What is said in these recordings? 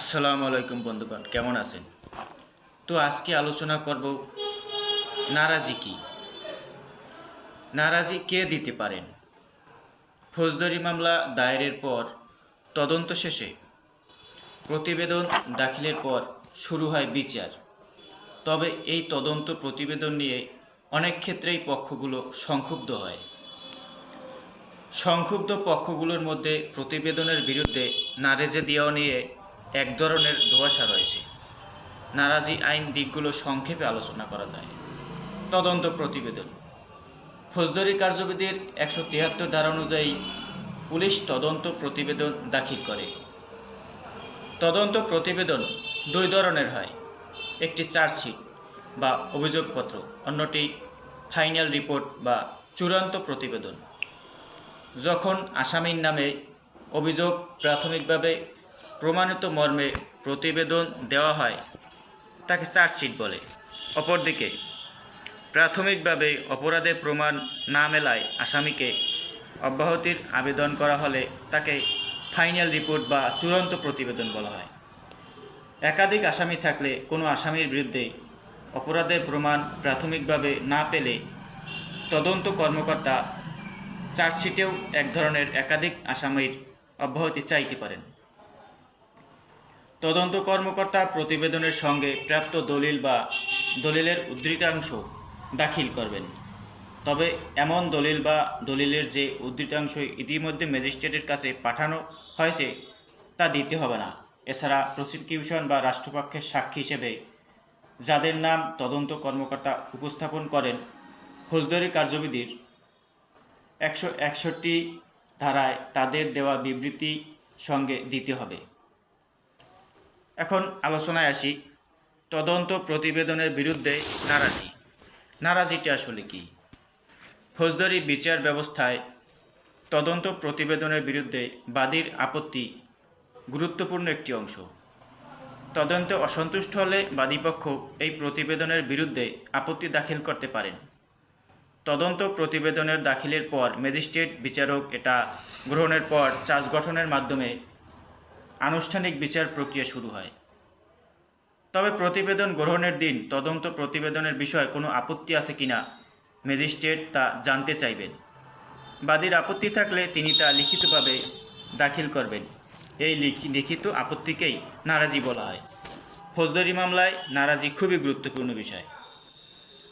আসসালামু আলাইকুম বন্ধুগণ, কেমন আছেন? তো আজকে আলোচনা করব নারাজি কি? নারাজি কে দিতে পারেন? ফৌজদারি মামলা দায়েরের পর তদন্ত শেষে প্রতিবেদন দাখিলের পর শুরু হয় বিচার। তবে এই তদন্ত প্রতিবেদন নিয়ে অনেক ক্ষেত্রেই পক্ষগুলো সংক্ষুব্ধ হয়। সংক্ষুব্ধ পক্ষগুলোর মধ্যে প্রতিবেদনের বিরুদ্ধে নারেজে দেওয়া নিয়ে এক ধরনের ধোঁয়াশা রয়েছে। নারাজি আইন দিকগুলো সংক্ষেপে আলোচনা করা যায়। তদন্ত প্রতিবেদন। ফৌজদারি কার্যবিধির একশো তিয়াত্তর ধারা অনুযায়ী পুলিশ তদন্ত প্রতিবেদন দাখিল করে। তদন্ত প্রতিবেদন দুই ধরনের হয়। একটি চার্জশিট বা অভিযোগপত্র, অন্যটি ফাইনাল রিপোর্ট বা চূড়ান্ত প্রতিবেদন। যখন আসামির নামে অভিযোগ প্রাথমিকভাবে প্রমাণিত মর্মে প্রতিবেদন দেওয়া হয়, তাকে চার্জশিট বলে। অপরদিকে, প্রাথমিকভাবে অপরাধের প্রমাণ না মেলায় আসামিকে অব্যাহতির আবেদন করা হলে তাকে ফাইনাল রিপোর্ট বা চূড়ান্ত প্রতিবেদন বলা হয়। একাধিক আসামি থাকলে কোনো আসামির বিরুদ্ধে অপরাধের প্রমাণ প্রাথমিকভাবে না পেলে তদন্ত কর্মকর্তা চার্জশিটেও এক ধরনের একাধিক আসামির অব্যাহতি চাইতে পারেন। তদন্ত কর্মকর্তা প্রতিবেদনের সঙ্গে প্রাপ্ত দলিল বা দলিলের উদ্ধৃতাংশ দাখিল করবেন। তবে এমন দলিল বা দলিলের যে উদ্ধৃতাংশ ইতিমধ্যে ম্যাজিস্ট্রেটের কাছে পাঠানো হয়েছে, তা দিতে হবে না। এছাড়া প্রসিকিউশন বা রাষ্ট্রপক্ষের সাক্ষী হিসেবে যাদের নাম তদন্ত কর্মকর্তা উপস্থাপন করেন, ফৌজদারি কার্যবিধির একশো একষট্টি ধারায় তাদের দেওয়া বিবৃতি সঙ্গে দিতে হবে। এখন আলোচনায় আসি। তদন্ত প্রতিবেদনের বিরুদ্ধে নারাজি। নারাজিটি আসলে কি? ফৌজদারি বিচার ব্যবস্থায় তদন্ত প্রতিবেদনের বিরুদ্ধে বাদীর আপত্তি গুরুত্বপূর্ণ একটি অংশ। তদন্তে অসন্তুষ্ট হলে বাদীপক্ষ এই প্রতিবেদনের বিরুদ্ধে আপত্তি দাখিল করতে পারেন। তদন্ত প্রতিবেদনের দাখিলের পর ম্যাজিস্ট্রেট বিচারক এটা গ্রহণের পর চার্জ গঠনের মাধ্যমে আনুষ্ঠানিক বিচার প্রক্রিয়া শুরু হয়। তবে প্রতিবেদন গ্রহণের দিন তদন্ত প্রতিবেদনের বিষয়ে কোনো আপত্তি আছে কিনা ম্যাজিস্ট্রেট তা জানতে চাইবেন। বাদীর আপত্তি থাকলে তিনি তা লিখিতভাবে দাখিল করবেন। এই লিখিত আপত্তিকেই নারাজি বলা হয়। ফৌজদারি মামলায় নারাজি খুবই গুরুত্বপূর্ণ বিষয়।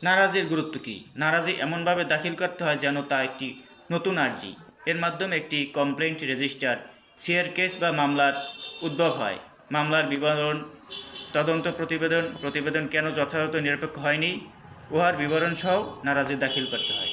নারাজির গুরুত্ব কী? নারাজি এমনভাবে দাখিল করতে হয় যেন তা একটি নতুন আর্জি। এর মাধ্যমে একটি কমপ্লেন্ট রেজিস্টার সিয়ার কেস বা মামলার উদ্ভব হয়। মামলার বিবরণ, তদন্ত প্রতিবেদন প্রতিবেদন কেন যথাযথ নিরপেক্ষ হয়নি, উহার বিবরণ সহ নারাজি দাখিল করতে হয়।